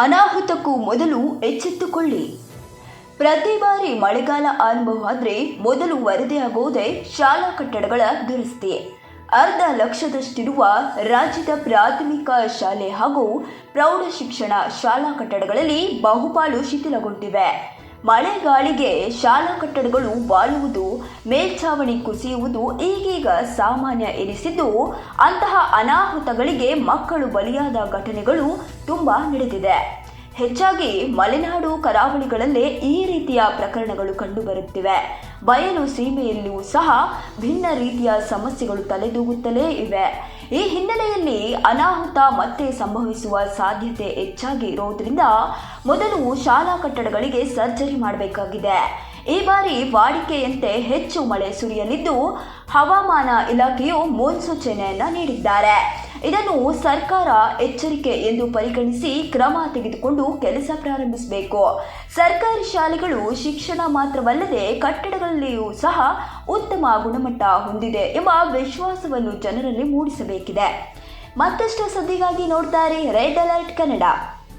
ಅನಾಹುತಕ್ಕೂ ಮೊದಲು ಎಚ್ಚೆತ್ತುಕೊಳ್ಳಿ. ಪ್ರತಿ ಬಾರಿ ಮಳೆಗಾಲ ಆರಂಭ ಮೊದಲು ವರದಿಯಾಗುವುದೇ ಶಾಲಾ ಕಟ್ಟಡಗಳ ದುರಸ್ತಿ. ಅರ್ಧ ಲಕ್ಷದಷ್ಟಿರುವ ರಾಜ್ಯದ ಪ್ರಾಥಮಿಕ ಶಾಲೆ ಹಾಗೂ ಪ್ರೌಢಶಿಕ್ಷಣ ಶಾಲಾ ಕಟ್ಟಡಗಳಲ್ಲಿ ಬಹುಪಾಲು ಶಿಥಿಲಗೊಂಡಿವೆ. ಮಳೆಗಾಳಿಗೆ ಶಾಲಾ ಕಟ್ಟಡಗಳು ಬಾಳುವುದು, ಮೇಲ್ಛಾವಣಿ ಕುಸಿಯುವುದು ಈಗೀಗ ಸಾಮಾನ್ಯ ಎನಿಸಿದ್ದು, ಅಂತಹ ಅನಾಹುತಗಳಿಗೆ ಮಕ್ಕಳು ಬಲಿಯಾದ ಘಟನೆಗಳು ತುಂಬ ನಡೆದಿದೆ. ಹೆಚ್ಚಾಗಿ ಮಲೆನಾಡು ಕರಾವಳಿಗಳಲ್ಲೇ ಈ ರೀತಿಯ ಪ್ರಕರಣಗಳು ಕಂಡುಬರುತ್ತಿವೆ. ಬಯಲು ಸೀಮೆಯಲ್ಲಿಯೂ ಸಹ ಭಿನ್ನ ರೀತಿಯ ಸಮಸ್ಯೆಗಳು ತಲೆದೂಗುತ್ತಲೇ ಇವೆ. ಈ ಹಿನ್ನೆಲೆಯಲ್ಲಿ ಅನಾಹುತ ಮತ್ತೆ ಸಂಭವಿಸುವ ಸಾಧ್ಯತೆ ಹೆಚ್ಚಾಗಿ ಇರೋದ್ರಿಂದ ಮೊದಲು ಶಾಲಾ ಕಟ್ಟಡಗಳಿಗೆ ಸರ್ಜರಿ ಮಾಡಬೇಕಾಗಿದೆ. ಈ ಬಾರಿ ವಾಡಿಕೆಯಂತೆ ಹೆಚ್ಚು ಮಳೆ ಸುರಿಯಲಿದ್ದು, ಹವಾಮಾನ ಇಲಾಖೆಯು ಮುನ್ಸೂಚನೆಯನ್ನು ನೀಡಿದ್ದಾರೆ. ಇದನ್ನು ಸರ್ಕಾರ ಎಚ್ಚರಿಕೆ ಎಂದು ಪರಿಗಣಿಸಿ ಕ್ರಮ ತೆಗೆದುಕೊಂಡು ಕೆಲಸ ಪ್ರಾರಂಭಿಸಬೇಕು. ಸರ್ಕಾರಿ ಶಾಲೆಗಳು ಶಿಕ್ಷಣ ಮಾತ್ರವಲ್ಲದೆ ಕಟ್ಟಡಗಳಲ್ಲಿಯೂ ಸಹ ಉತ್ತಮ ಗುಣಮಟ್ಟ ಹೊಂದಿದೆ ಎಂಬ ವಿಶ್ವಾಸವನ್ನು ಜನರಲ್ಲಿ ಮೂಡಿಸಬೇಕಿದೆ. ಮತ್ತಷ್ಟು ಸುದ್ದಿಗಾಗಿ ನೋಡ್ತಾರೆ ರೆಡ್ ಅಲರ್ಟ್ ಕನ್ನಡ